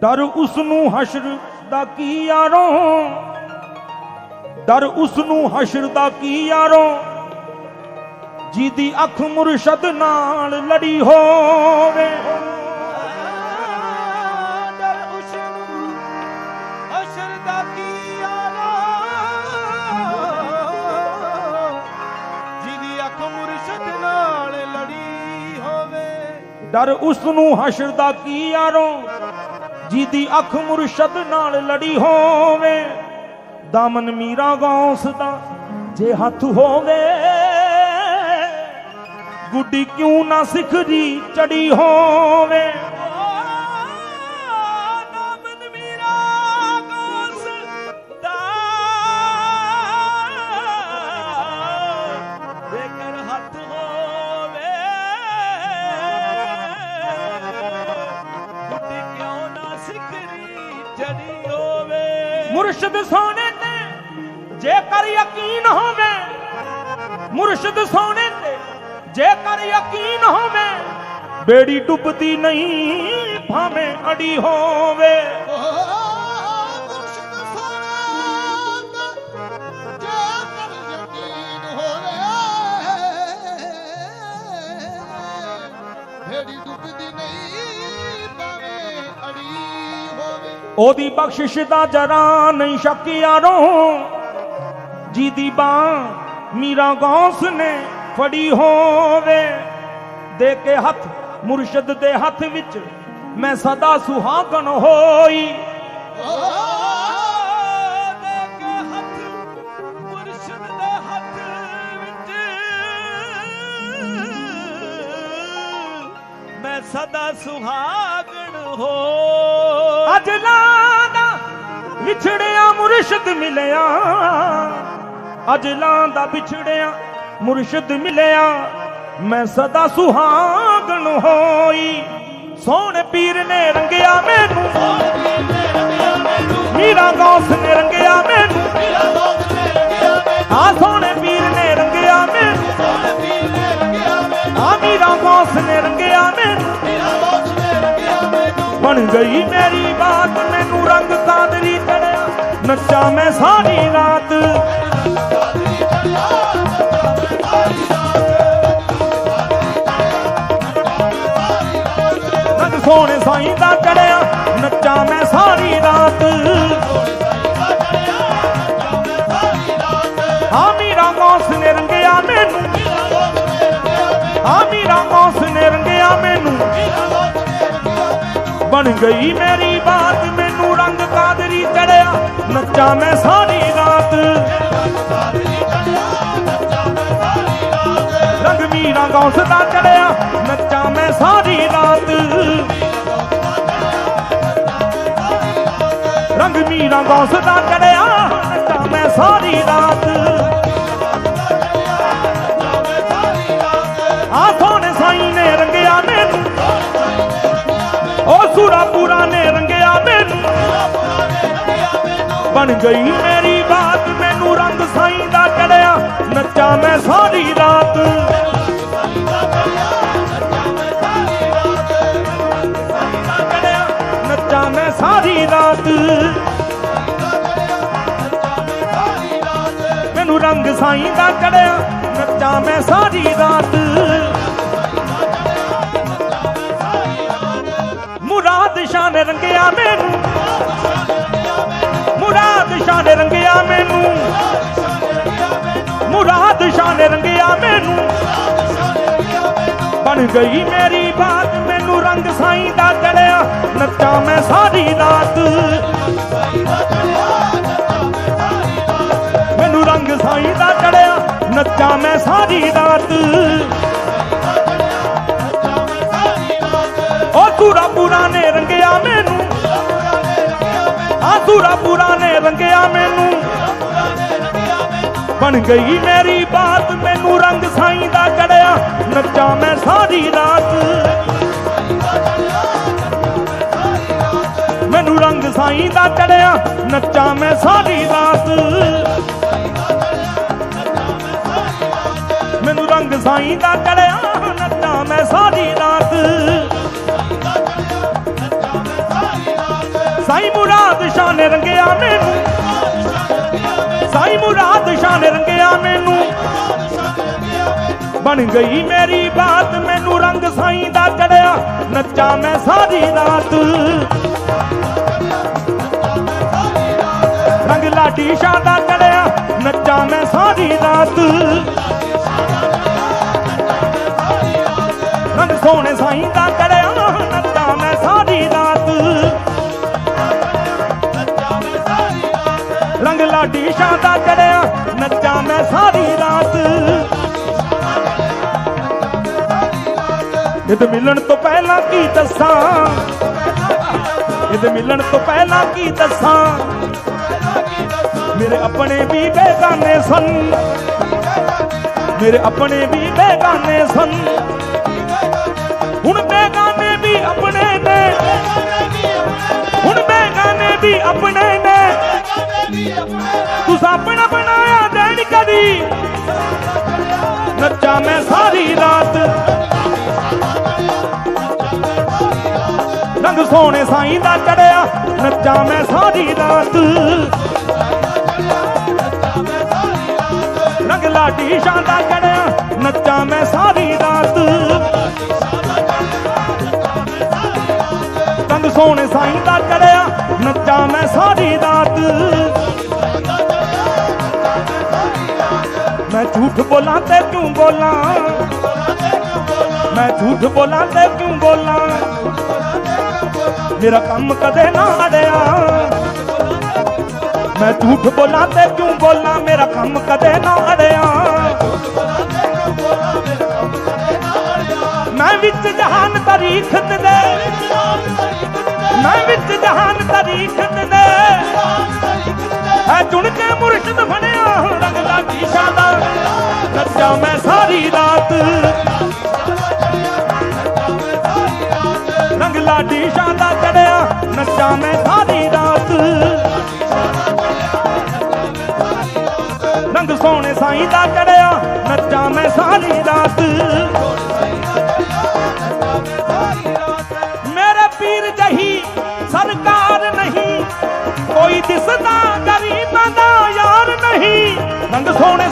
ਡਰ ਉਸ ਨੂੰ ਹਸ਼ਰ ਦਾ ਕੀ ਯਾਰੋ? ਡਰ ਉਸ ਨੂੰ ਹਸ਼ਰ ਦਾ ਕੀ ਯਾਰੋ? ਜਿਹਦੀ ਅੱਖ ਮੁਰਸ਼ਦ ਨਾਲ ਲੜੀ ਹੋਵੇ। ਡਰ ਉਸ ਨੂੰ ਹਸ਼ਰ ਦਾ ਕੀ ਆਲਾ ਜਿਹਦੀ ਅੱਖ ਮੁਰਸ਼ਦ ਨਾਲ ਲੜੀ ਹੋਵੇ। ਡਰ ਉਸ ਨੂੰ ਹਸ਼ਰ ਦਾ ਕੀ ਯਾਰੋ? ਜਿਹਦੀ ਅੱਖ ਮੁਰਸ਼ਦ ਨਾਲ ਲੜੀ ਹੋਵੇ, ਦਾਮਨ ਮੀਰਾ ਗੌਸ ਦਾ ਜੇ ਹੱਥ ਹੋਵੇ। ਗੁੱਡੀ ਕਿਉਂ ਨਾ ਸਿਖਰੀ ਚੜੀ ਹੋਵੇ? ਕਿਉਂ ਜੜੀ ਹੋਵੇ। ਮੁਰਸ਼ਦ ਸੋਨੇ ਤੇ ਜੇਕਰ ਯਕੀਨ ਹੋਵੇ, ਮੁਰਸ਼ਦ ਸੋਨੇ ਤੇ ਜੇਕਰ ਯਕੀਨ ਹੋਵੇ, ਬੇੜੀ ਡੁੱਬਦੀ ਨਹੀਂ ਭਾਵੇਂ ਅੜੀ ਹੋਵੇ। ਉਹਦੀ ਬਖਸ਼ਿਸ਼ ਦਾ ਜਰਾ ਨਹੀਂ ਸ਼ੱਕ ਯਾਰੋ। ਦੀ ਬਾਹ ਮੀਰਾ ਗੌਸ ਨੇ ਫੜੀ ਹੋਵੇ, ਦੇ ਕੇ ਹੱਥ, ਮੁਰਸ਼ਦ ਦੇ ਹੱਥ ਵਿੱਚ ਮੈਂ ਸਦਾ ਸੁਹਾਗਣ ਹੋਈ। ਮੈਂ ਸਦਾ ਸੁਹਾਗ ਅੱਜ ਲਾਂਦਾ ਵਿਛੜਿਆ ਮੁਰਸ਼ਦ ਮਿਲਿਆ। ਅੱਜ ਲਾਂਦਾ ਵਿਛੜਿਆ ਮੁਰਸ਼ਦ ਮਿਲਿਆ। ਮੈਂ ਸਦਾ ਸੁਹਾਗਣ ਹੋਈ। ਸੋਹਣੇ ਪੀਰ ਨੇ ਰੰਗਿਆ ਮੈਨੂੰ। ਮੀਰਾ ਗੌਸ ਨੇ ਰੰਗਿਆ ਮੈਨੂੰ। ਆ ਸੋਹਣੇ ਪੀਰ ਨੇ ਰੰਗਿਆ ਮੈਨੂੰ। ਆ ਮੀਰਾ ਗੌਸ ਨੇ ਰੰਗਿਆ ਮੈਨੂੰ। ਬਣ ਗਈ ਨੱਚਾ ਮੈਂ ਸਾਰੀ ਰਾਤ। ਰੰਗ ਸੋਹਣੇ ਸਾਈਂ ਦਾ ਚੜਿਆ, ਨੱਚਾ ਮੈਂ ਸਾਰੀ ਰਾਤ। ਆ ਮੀਰਾ ਗੌਸ ਨੇ ਰੰਗਿਆ ਮੈਨੂੰ। ਆ ਮੀਰਾ ਗੌਸ ਨੇ ਰੰਗਿਆ ਮੈਨੂੰ। ਬਣ ਗਈ ਮੇਰੀ ਬਾਤ, ਮੈਨੂੰ ਰੰਗ ਕਾਦਰੀ ਚੜਿਆ। ਨੱਚਾਂ ਮੈਂ ਸਾਰੀ ਰਾਤ। ਰੰਗ ਮੀਰਾ ਗੌਸ ਦਾ ਚੜਿਆ, ਨੱਚਾਂ ਮੈਂ ਸਾਰੀ ਰਾਤ। ਰੰਗ ਮੀਰਾ ਗੌਸ ਦਾ ਚੜਿਆ, ਨੱਚਾਂ ਮੈਂ ਸਾਰੀ ਰਾਤ। ਬਣ ਗਈ। ਮੇਰੀ ਬਾਤ ਮੈਨੂੰ ਰੰਗ ਸਾਈਂ ਦਾ ਚੜਿਆ, ਨੱਚਾ ਮੈਂ ਸਾਰੀ ਰਾਤ। ਨੱਚਾ ਮੈਂ ਸਾਰੀ ਰਾਤ। ਮੈਨੂੰ ਰੰਗ ਸਾਈਂ ਦਾ ਚੜਿਆ, ਨੱਚਾ ਮੈਂ ਸਾਰੀ ਰਾਤ। ਮੁਰਾਦ ਸ਼ਾਨ ਰੰਗਿਆ ਮੈਨੂੰ। ਬਣ ਗਈ ਮੇਰੀ ਬਾਤ। ਮੈਨੂੰ ਰੰਗ ਸਾਈਂ ਦਾ ਚੜਿਆ, ਨੱਚਾ ਮੈਂ ਸਾਰੀ ਰਾਤ। ਮੈਨੂੰ ਰੰਗ ਸਾਈ ਦਾ ਚੜਿਆ, ਨੱਚਾ ਮੈਂ ਸਾਰੀ ਰਾਤ। ਉਹ ਸੂਰਾ ਪੂਰਾ ਨੇ ਰੰਗਿਆ ਮੈਨੂੰ। ਆ ਸੂਰਾ ਪੂਰਾ ਨੇ ਰੰਗਿਆ ਮੈਨੂੰ। ਬਣ ਗਈ ਮੇਰੀ ਬਾਤ, ਮੈਨੂੰ ਰੰਗ ਸਾਈ ਨੱਚਾਂ ਮੈਂ ਸਾਰੀ ਰਾਤ। ਮੈਨੂੰ ਰੰਗ ਸਾਈਂ ਦਾ ਚੜਿਆ, ਨੱਚਾਂ ਮੈਂ ਸਾਰੀ ਰਾਤ। ਮੈਨੂੰ ਰੰਗ ਸਾਈਂ ਦਾ ਚੜਿਆ, ਨੱਚਾਂ ਮੈਂ ਸਾਰੀ ਰਾਤ। ਸਾਈ ਮੁਰਾਦ ਸ਼ਾਹ ਨੇ ਰੰਗਿਆ ਮੈਨੂੰ। ਸਾਈ ਮੁਰਾਦ ਸ਼ਾਹ ਨੇ ਰੰਗਿਆ ਮੈਨੂੰ। ਬਣ ਗਈ ਮੇਰੀ ਬਾਤ, ਮੈਨੂੰ ਰੰਗ ਸਾਈ ਦਾ ਚੜਿਆ, ਨੱਚਾ ਮੈਂ ਸਾਰੀ ਰਾਤ। ਰੰਗ ਲਾਡੀ ਸ਼ਾਹ ਦਾ ਚੜਿਆ, ਨੱਚਾ ਮੈਂ ਸਾਰੀ ਰਾਤ। ਰੰਗ ਸੋਹਣੇ ਸਾਈਂ ਦਾ ਚੜਿਆ, ਨੱਚਾ ਮੈਂ ਸਾਰੀ ਰਾਤ। ਰੰਗ ਲਾਡੀ ਸ਼ਾਹ ਦਾ ਚੜਿਆ, ਨੱਚਾ ਮੈਂ ਸਾਰੀ ਰਾਤ। ਇਹਦੇ ਮਿਲਣ ਤੋਂ ਪਹਿਲਾਂ ਕੀ ਦੱਸਾਂ? ਇਹਦੇ ਮਿਲਣ ਤੋਂ ਪਹਿਲਾਂ ਕੀ ਦੱਸਾਂ? ਮੇਰੇ ਆਪਣੇ ਵੀ ਬੇਗਾਨੇ ਸਨ। ਮੇਰੇ ਆਪਣੇ ਵੀ ਬੇਗਾਨੇ ਸਨ। ਹੁਣ ਬੇਗਾਨੇ ਰੰਗ ਸੋਹਣੇ ਸਾਈਂ ਦਾ ਚੜਿਆ, ਨੱਚਾਂ ਮੈਂ ਸਾਰੀ ਰਾਤ। ਰੰਗ ਲਾਟੀ ਸ਼ਾਂ ਦਾ ਚੜਿਆ, ਨੱਚਾਂ ਮੈਂ ਸਾਰੀ ਰਾਤ। ਰੰਗ ਸੋਹਣੇ ਸਾਈਂ ਦਾ ਚੜਿਆ, ਨੱਚਾਂ ਮੈਂ ਸਾਰੀ ਰਾਤ। ਮੈਂ ਝੂਠ ਬੋਲਾਂ ਤੇ ਕਿਉਂ ਬੋਲਾਂ? ਮੈਂ ਝੂਠ ਬੋਲਾਂ ਤੇ ਕਿਉਂ ਬੋਲਾਂ? ਮੇਰਾ ਕੰਮ ਕਦੇ ਨਾ ਅੜਿਆ। ਮੈਂ ਝੂਠ ਬੋਲਾਂ ਤੇ ਕਿਉਂ ਬੋਲਾਂ? ਮੇਰਾ ਕੰਮ ਕਦੇ ਨਾ ਅੜਿਆ। ਮੈਂ ਵਿੱਚ ਜਹਾਨ ਤਾਰੀਖ ਦੇ। ਮੈਂ ਵਿੱਚ ਜਹਾਨ ਤਾਰੀਖ ਦੇ। ਹੈ ਚੁਣ ਕੇ ਮੁਰਸ਼ਿਦ ਬਣਿਆ। ਰੰਗ ਲਾਗੀ ਸ਼ਾਦਾ ਨੱਚਾਂ ਮੈਂ ਸਾਰੀ ਰਾਤ। ਲਾਡੀ ਸ਼ਾਦਾ ਚੜਿਆ, ਨੱਚਾਂ ਮੈਂ ਸਾਰੀ ਰਾਤ। ਰੰਗ ਸੋਹਣੇ ਸਾਈਂ ਦਾ ਚੜਿਆ, ਨੱਚਾਂ ਮੈਂ ਸਾਰੀ ਰਾਤ। ਮੇਰੇ ਪੀਰ ਜਹੀ ਸਰਕਾਰ ਨਹੀਂ, ਕੋਈ ਦਿਸਦਾ ਗਰੀਬਾਂ ਦਾ ਯਾਰ ਨਹੀਂ। ਰੰਗ ਸੋਹਣੇ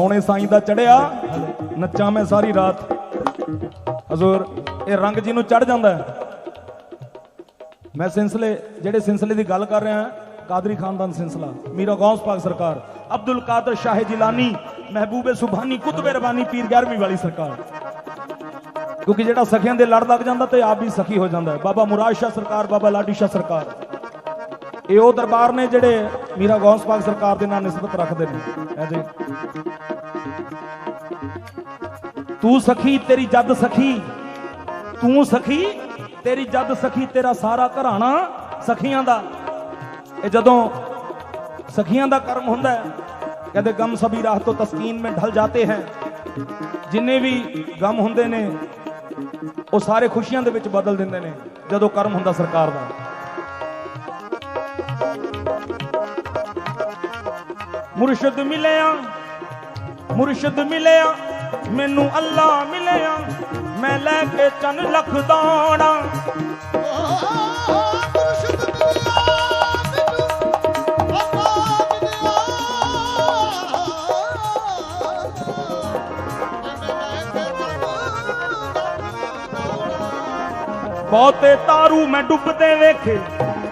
ਸੋਹਣੇ ਸਾਈਂ ਦਾ ਚੜਿਆ, ਨੱਚਾਂ ਮੈਂ ਸਾਰੀ ਰਾਤ। ਹਜ਼ੂਰ, ਇਹ ਰੰਗ ਜਿਹਨੂੰ ਚੜ ਜਾਂਦਾ ਮੈਂ ਸਿਲਸਿਲੇ, ਜਿਹੜੇ ਸਿਲਸਿਲੇ ਦੀ ਗੱਲ ਕਰ ਰਿਹਾ, ਕਾਦਰੀ ਖਾਨਦਾਨ ਸਿਲਸਿਲਾ, ਮੀਰਾ ਗੌਸ ਪਾਕ ਸਰਕਾਰ, ਅਬਦੁਲ ਕਾਦਰ ਸ਼ਾਹ ਜਿਲਾਨੀ, ਮਹਿਬੂਬੇ ਸੁਭਾਨੀ ਕੁਤਬੇ ਰਬਾਨੀ, ਪੀਰ 11ਵੀਂ ਵਾਲੀ ਸਰਕਾਰ। ਕਿਉਂਕਿ ਜਿਹੜਾ ਸਖੀਆਂ ਦੇ ਲੜ ਲੱਗ ਜਾਂਦਾ ਤੇ ਆਪ ਵੀ ਸਖੀ ਹੋ ਜਾਂਦਾ ਬਾਬਾ ਮੁਰਾਦ ਸ਼ਾਹ ਸਰਕਾਰ, ਬਾਬਾ ਲਾਡੀ ਸ਼ਾਹ ਸਰਕਾਰ। ਇਹ ਉਹ ਦਰਬਾਰ ਨੇ ਜਿਹੜੇ ਮੀਰਾ ਗੌਸ ਪਾਕ ਸਰਕਾਰ ਦੇ ਨਾਲ ਨਿਸਬਤ ਰੱਖਦੇ ਨੇ। ਜੀ ਤੂੰ ਸਖੀ, ਤੇਰੀ ਜਦ ਸਖੀ। ਤੂੰ ਸਖੀ, ਤੇਰੀ ਜਦ ਸਖੀ, ਤੇਰਾ ਸਾਰਾ ਘਰਾਣਾ ਸਖੀਆਂ ਦਾ। ਇਹ ਜਦੋਂ ਸਖੀਆਂ ਦਾ ਕਰਮ ਹੁੰਦਾ ਹੈ, ਕਹਿੰਦੇ ਗਮ ਸਭੀ ਰਾਹ ਤੋਂ ਤਸਕੀਨ ਮੇ ਢਲ ਜਾਤੇ ਹੈ। ਜਿੰਨੇ ਵੀ ਗਮ ਹੁੰਦੇ ਨੇ, ਉਹ ਸਾਰੇ ਖੁਸ਼ੀਆਂ ਦੇ ਵਿੱਚ ਬਦਲ ਦਿੰਦੇ ਨੇ, ਜਦੋਂ ਕਰਮ ਹੁੰਦਾ ਸਰਕਾਰ ਦਾ। ਮੁਰਸ਼ਦ ਮਿਲਿਆ। ਮੁਰਸ਼ਦ ਮਿਲਿਆ, ਮੈਨੂੰ ਅੱਲਾ ਮਿਲਿਆ। ਮੈਂ ਲੈ ਕੇ ਚੰਨ ਲੱਖ ਦਾਣਾ। ਬਹੁਤੇ ਤਾਰੂ ਮੈਂ ਡੁੱਬਦੇ ਵੇਖੇ।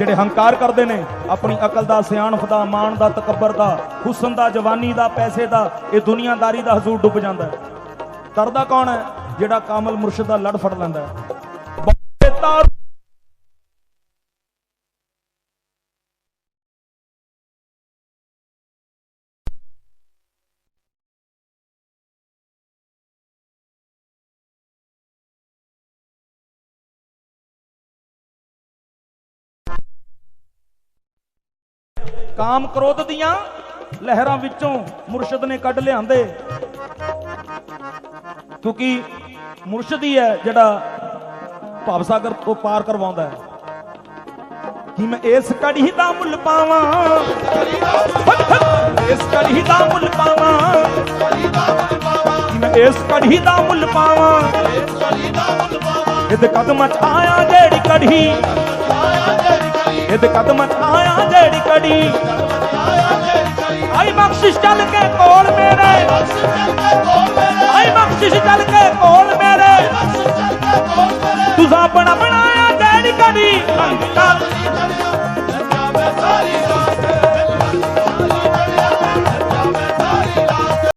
ਜਿਹੜੇ ਹੰਕਾਰ ਕਰਦੇ ਨੇ, ਆਪਣੀ ਅਕਲ ਦਾ, ਸਿਆਣਪ ਦਾ, ਮਾਣ ਦਾ, ਤਕੱਬਰ ਦਾ, ਹੁਸਨ ਦਾ, ਜਵਾਨੀ ਦਾ, ਪੈਸੇ ਦਾ, ਇਹ ਦੁਨੀਆਦਾਰੀ ਦਾ ਹਜ਼ੂਰ ਡੁੱਬ ਜਾਂਦਾ ਹੈ। ਤਰਦਾ ਕੌਣ ਹੈ? ਜਿਹੜਾ ਕਾਮਲ ਮੁਰਸ਼ਿਦ ਦਾ ਲੜ ਫੜ ਲੈਂਦਾ ਹੈ। ਕਾਮ ਕ੍ਰੋਧ ਦੀਆਂ ਲਹਿਰਾਂ ਵਿੱਚੋਂ ਮੁਰਸ਼ਿਦ ਨੇ ਕੱਢ ਲਿਆਂਦੇ। ਕਿਉਂਕਿ ਮੁਰਸ਼ਿਦ ਹੀ ਹੈ ਜਿਹੜਾ ਭਵਸਾਗਰ ਤੋਂ ਪਾਰ ਕਰਵਾਉਂਦਾ ਹੈ। ਕਿ ਮੈਂ ਇਸ ਕੜੀ ਦਾ ਮੁੱਲ ਪਾਵਾਂ। ਇਸ ਕੜੀ ਦਾ ਮੁੱਲ ਪਾਵਾਂ। ਕਿ ਮੈਂ ਇਸ ਕੜੀ ਦਾ ਮੁੱਲ ਪਾਵਾਂ। ਇਹਦੇ ਕਦਮਾਂ ਚ ਆਇਆ ਜਿਹੜੀ ਕੜੀ ਇਹਦੇ ਕਦਮਾਂ ਚ ਆਇਆ ਜਿਹੜੀ ਆਈ ਬਖਸ਼ਿਸ਼ ਚੱਲ ਕੇ ਕੋਲ।